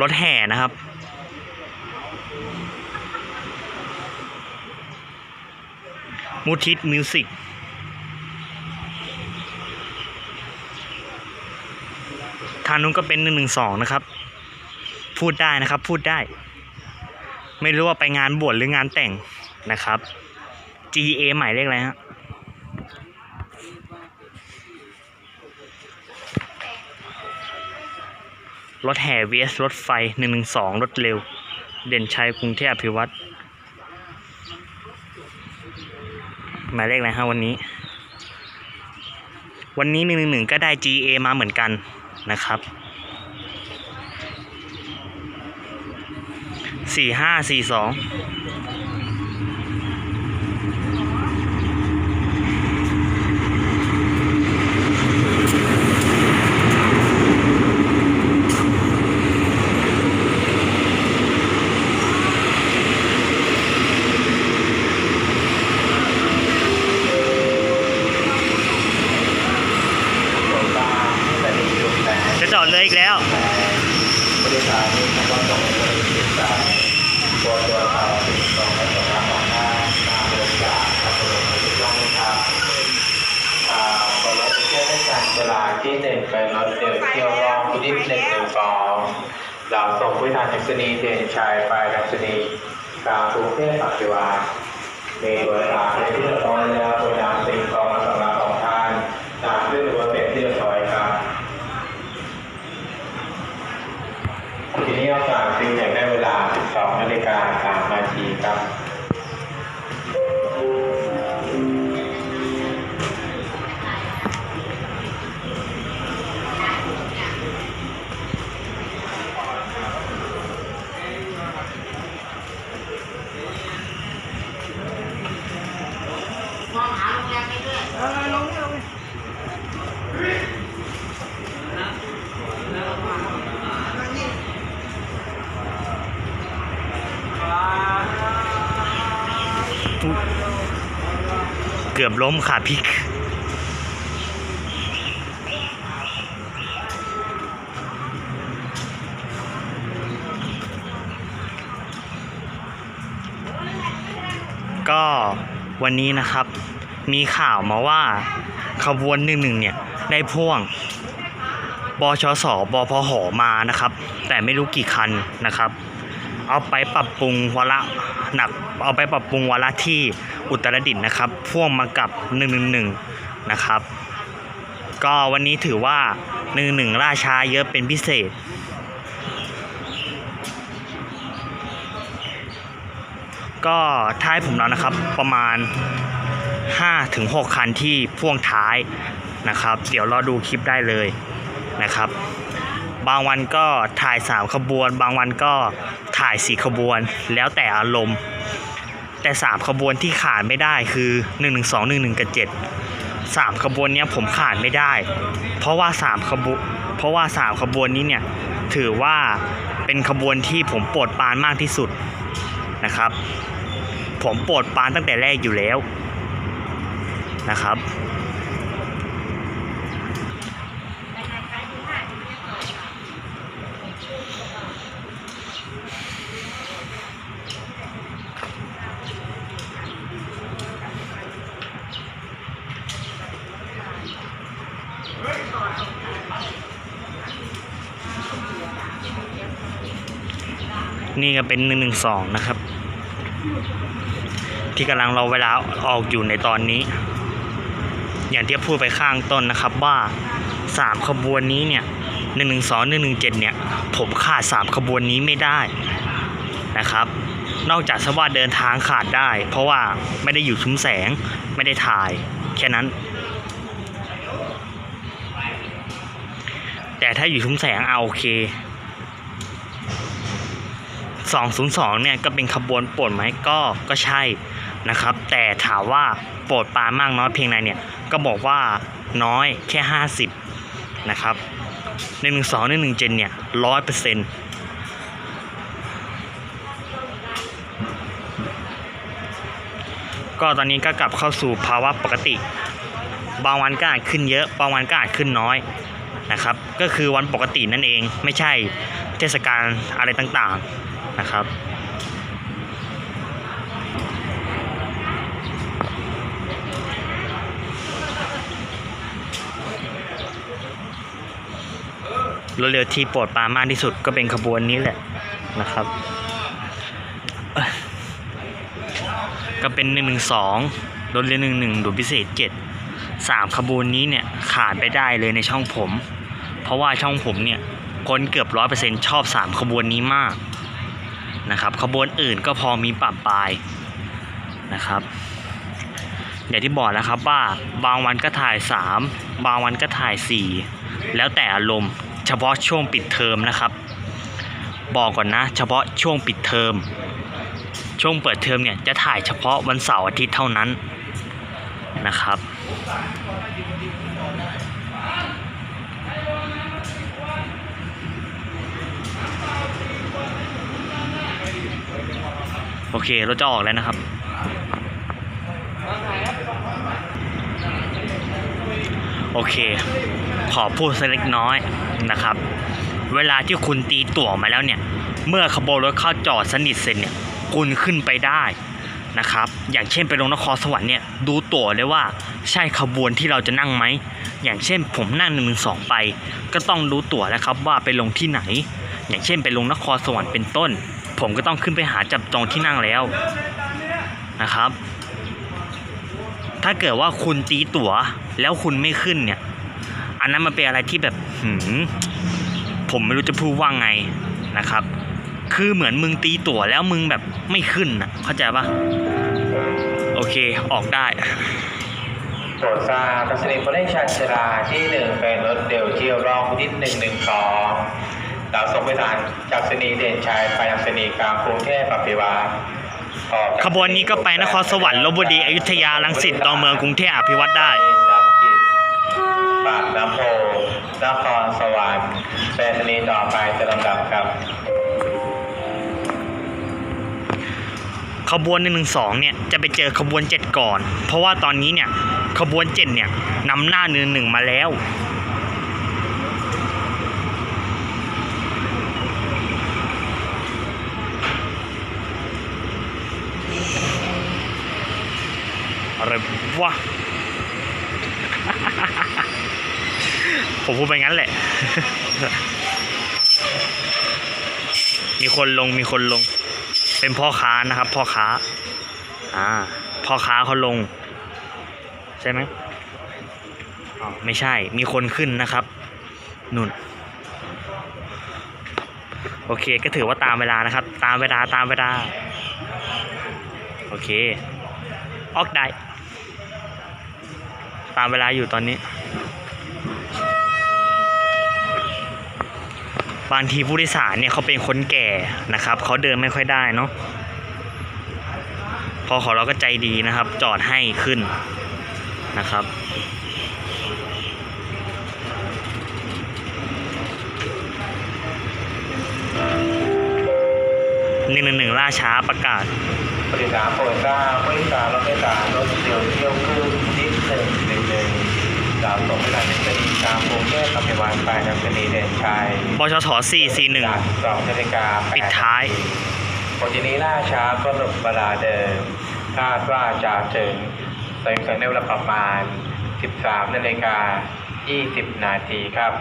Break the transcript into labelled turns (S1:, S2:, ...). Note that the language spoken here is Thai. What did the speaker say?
S1: รถแห่นะครับ มูทิสมิวสิกทางนู้นก็เป็นหนึ่งหนึ่งสองนะครับ พูดได้นะครับ พูดได้ ไม่รู้ว่าไปงานบวชหรืองานแต่งนะครับ GA หมายเลขอะไรฮะ รถแห่ VS รถไฟ 112 รถเร็ว เด่นชัยกรุงเทพอภิวัตรหมายเลขอะไรฮะวันนี้ วันนี้ 111 ก็ได้ GA มาเหมือนกันนะครับสี่ห้าสี่สองจะจอดเลยอีกแล้ว
S2: เวลาที่หนึ่งเป็นรถเดินเที่ยวรอบที่หนึ่งหนึ่งสอง เราส่งผู้ทานทัศนีเด่นชัยไปทัศนีกลางกรุงเทพปัจจุบันมีโดยสารในที่เรียบร้อยแล้วโดยนำสิ่ง เกือบ
S1: ล้มค่ะพริก ก็วันนี้นะครับ มีข่าวมาว่าขบวนหนึ่งหนึ่งเนี่ย ได้พ่วงบชสบพหมานะครับ แต่ไม่รู้กี่คันนะครับ เอาไปปรับปรุงวาระหนักเอาไปปรับปรุงวาระที่อุตรดิตถ์นะครับพ่วงมากับ111นะครับก็วันนี้ถือว่า11ล่าช้าเยอะเป็นพิเศษ ก็ท้ายผมแล้วนะครับประมาณ 5-6 คันที่พ่วงท้ายนะครับ เดี๋ยวรอดูคลิปได้เลยนะครับ บางวันก็ถ่าย3ขบวน บางวันก็ ถ่าย4ขบวนแล้วแต่อารมณ์ แต่ 3 ขบวนที่ขาดไม่ได้คือ 1 1 2 1 1กับ7 3 ขบวนนี้ผมขาดไม่ได้ เพราะว่า3ขบวนเพราะว่า 3 ขบวนนี้เนี่ยถือว่าเป็นขบวนที่ผมโปรดปานมากที่สุดนะครับ ผมโปรดปานตั้งแต่แรกอยู่แล้วนะครับ นี่ก็เป็นหนึ่งหนึ่งสองนะครับ ที่กำลังรอเวลาออกอยู่ในตอนนี้ อย่างที่พูดไปข้างต้นนะครับว่าสามขบวนนี้เนี่ยหนึ่งหนึ่งสองหนึ่งหนึ่งเจ็ดเนี่ย ผมขาดสามขบวนนี้ไม่ได้นะครับ นอกจากสว่าเดินทางขาดได้ เพราะว่าไม่ได้อยู่ชุมแสงไม่ได้ถ่าย แค่นั้น แต่ถ้าอยู่ชุมแสงเอาโอเค202เนี่ยก็เป็นขบวนโปรดไหมก็ก็ใช่นะครับ แต่ถามว่าโปรดปรามากน้อยเพียงใดเนี่ยก็บอกว่าน้อยแค่ 50 นะครับ112 117เนี่ย100%ก็ตอนนี้ก็กลับเข้าสู่ภาวะปกติ บางวันก็อาจขึ้นเยอะ บางวันก็อาจขึ้นน้อย นะครับ ก็คือวันปกตินั่นเองไม่ใช่เทศกาลอะไรต่างๆนะครับรถเร็วที่โปรดปรานมากที่สุดก็เป็นขบวนนี้แหละนะครับ ก็เป็นหนึ่งหนึ่งสองรถเร็วหนึ่งหนึ่งด่วนพิเศษเจ็ดสามขบวนนี้เนี่ยขาดไปได้เลยในช่องผม เพราะว่าช่องผมเนี่ยคนเกือบร้อยเปอร์เซ็นชอบสามขบวนนี้มากนะครับขบวนอื่นก็พอมีปรับปลายนะครับ อย่างที่บอกแล้วครับว่าบางวันก็ถ่าย3บางวันก็ถ่าย4แล้วแต่อารมณ์เฉพาะช่วงปิดเทอมนะครับ บอกก่อนนะ เฉพาะช่วงปิดเทอมช่วงเปิดเทอมเนี่ยจะถ่ายเฉพาะวันเสาร์อาทิตย์เท่านั้นนะครับ โอเคเราจะออกแล้วนะครับ โอเค ขอพูดสักเล็กน้อยนะครับ เวลาที่คุณตีตั๋วมาแล้วเนี่ย เมื่อขบวนรถเข้าจอดสนิทเสร็จเนี่ย คุณขึ้นไปได้ นะครับ อย่างเช่นไปลงนครสวรรค์เนี่ยดูตั๋วเลยว่าใช่ขบวนที่เราจะนั่งไหม อย่างเช่นผมนั่งหนึ่งหนึ่งสองไป ก็ต้องดูตั๋วแล้วครับว่าไปลงที่ไหน อย่างเช่นไปลงนครสวรรค์เป็นต้น ผมก็ต้องขึ้นไปหาจับจองที่นั่งแล้วนะครับ ถ้าเกิดว่าคุณตีตั๋วแล้วคุณไม่ขึ้นเนี่ย อันนั้นมันเป็นอะไรที่แบบผมไม่รู้จะพูดว่าไงนะครับ คือเหมือนมึงตีตั๋วแล้วมึงแบบไม่ขึ้นนะเข้าใจปะโอเคออกได้
S2: โปรดทราบทัศนีผู้เล่นชาญชราที่หนึ่งเป็นรถเดี่ยวเที่ยวรองพินิจหนึ่งหนึ่งสองเราส่งไปทานจากสนีเด่นชัยไปยังสนีกลางกรุงเทพปฏิวัติออกจาก
S1: ขบวนนี้ก็ไปนครสวรรค์ลบบุรีอยุธยาลังสิตดอนเมืองกรุงเทพอภิวัตได้
S2: จับกิจปากน้ำโพนครสวรรค์เป็นสนีต่อไปจะลำดับครับ
S1: ขบวนหนึ่งหนึ่งสองเนี่ยจะไปเจอขบวนเจ็ดก่อน เพราะว่าตอนนี้เนี่ยขบวนเจ็ดเนี่ยนำหน้าหนึ่งหนึ่งมาแล้วอะไรวะผมพูดไปงั้นแหละ มีคนลงมีคนลง เป็นพ่อค้านะครับพ่อค้าอ่าพ่อค้าเขาลง ใช่ไหมอ๋อไม่ใช่มีคนขึ้นนะครับนุ่นโอเคก็ถือว่าตามเวลานะครับ ตามเวลาตามเวลา โอเค ออกได้ ตามเวลาอยู่ตอนนี้ บางทีผู้โดยสารเนี่ยเขาเป็นคนแก่นะครับเขาเดินไม่ค่อยได้เนาะพอของเราก็ใจดีนะครับ จอดให้ขึ้นนะครับ หนึ่งหนึ่งหนึ่งล่าช้าประกาศ
S2: ปฏิสารโปรดทราบผู้โดยสารรถโดยสารรถเดียวเที่ยวครึ่งนิดหนึ่งหนึ่งหนึ่งเราส่งไปทางสนีกลาง ทพปฏิวัติไปยังสนีเด่นชัย
S1: บชท441
S2: จากสองนาฬิกาแปิ
S1: ดท้าย
S2: ปกตินี้ล่าช้าก็หนุกเวลาเดิมคาดว่าจะถึงเสร็จในเวลาประมาณ 13นาฬิกา20 นาทีครับ